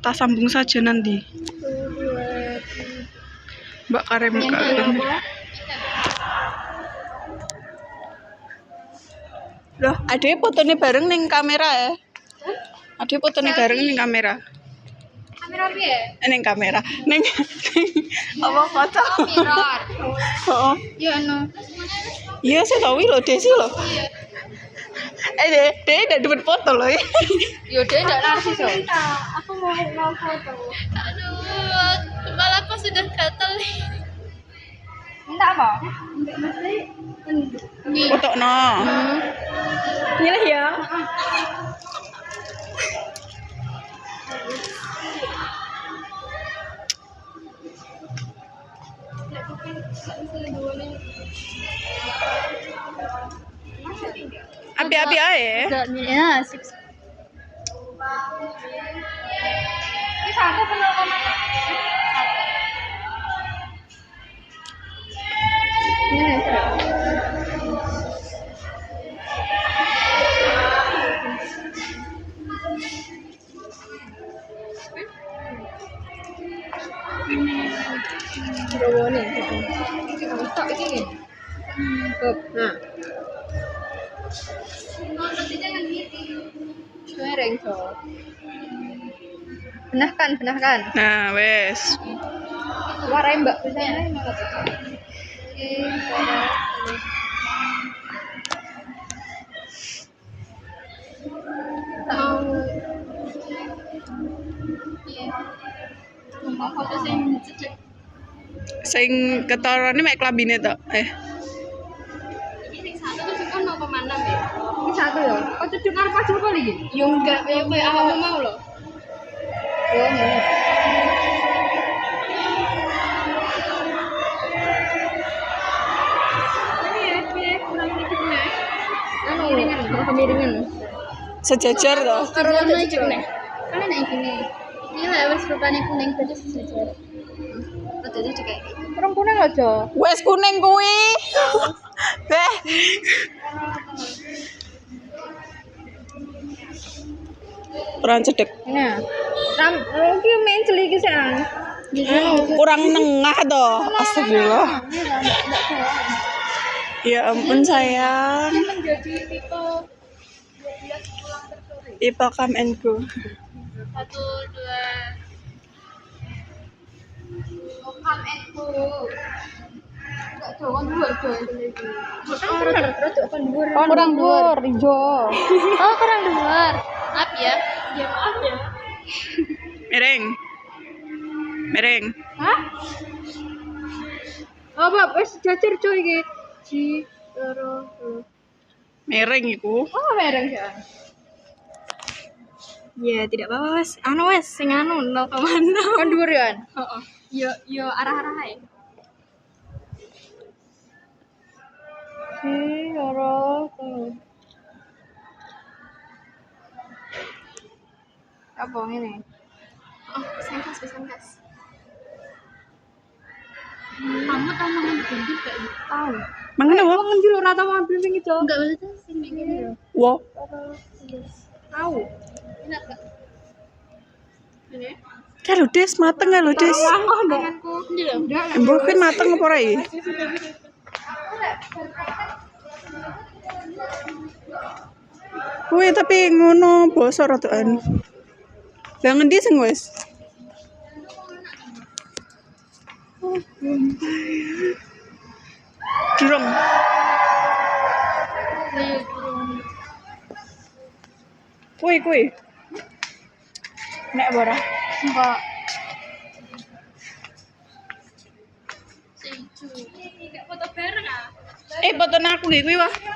kita sambung saja nanti. Mbak Karem. Loh, ada fotonya bareng ning kamera ya? Ada fotonya bareng ning kamera. Kamera piye? Eh, ning kamera. Ning apa foto? Mirror. Oh. Ya no. Iya, saya tahu loh, Desi loh. Eh, deh, deh, udah dapat foto loh ya. Yo dia enggak narsis loh. Aku mau mau foto. Aduh, kepala aku sudah gatel. Minta apa? Minta mesti Nih. Foto no. Ini ya. Api-api aja. Ya, sip. Ini satu benar Ini sudah. Berapa nih? Tak ini. Nah. Mereng so. Benahkan, benahkan. Nah, wes. Warai mbak, biasanya. Sing ketorone mek klambine tok. Eh, Satu ya? Kok cedek karo pajul kali iki? Ya enggak, ya kayak awakmu mau loh. Oh, mau. Anu, mau kemiringan. sejajar toh. Karo rada cedek nih. Kan nek gini. Ini lah wis rupane kuning berarti sejajar. Rada cedek kayak. Kurang kuning aja. Wes kuning kuwi. Beh. Kurang cedek. Nah, ram, main celi. Anu, Kurang nengah toh. Astagfirullah. Ya ampun sayang. Ipa come and go. satu dua oh, come and go enggak jauh dua kan Kurang dhuwur, ijo. oh kurang dua maaf ya ya Mereng. Mereng. hah oh bab wis jajar coy iki ji loro. Mereng iku. oh mereng ya Ya, tidak apa-apa, wes. Anu wes, sing anu 0,0. kan dua ya Heeh. Yo yo arah-arah ae. Apa ini Oh, sangkas, sangkas. Kamu tahu mangan gendut gak? tahu Mangan apa? Wong ngendi lho rata mau beli itu. Enggak maksudnya sing kayak gini loh. Wo. Tahu. Enak gak? Ini? Kalau des mateng des. Tanganku. Ini loh. Mbok kan mateng apa ora iki? Kuwi tapi ngono basa radaan. Lah ngendi sing wis? Durung. Kuwi kuwi. Nek ora. Enggak. Enggak foto bareng ah. Eh, foto aku iki kuwi wah.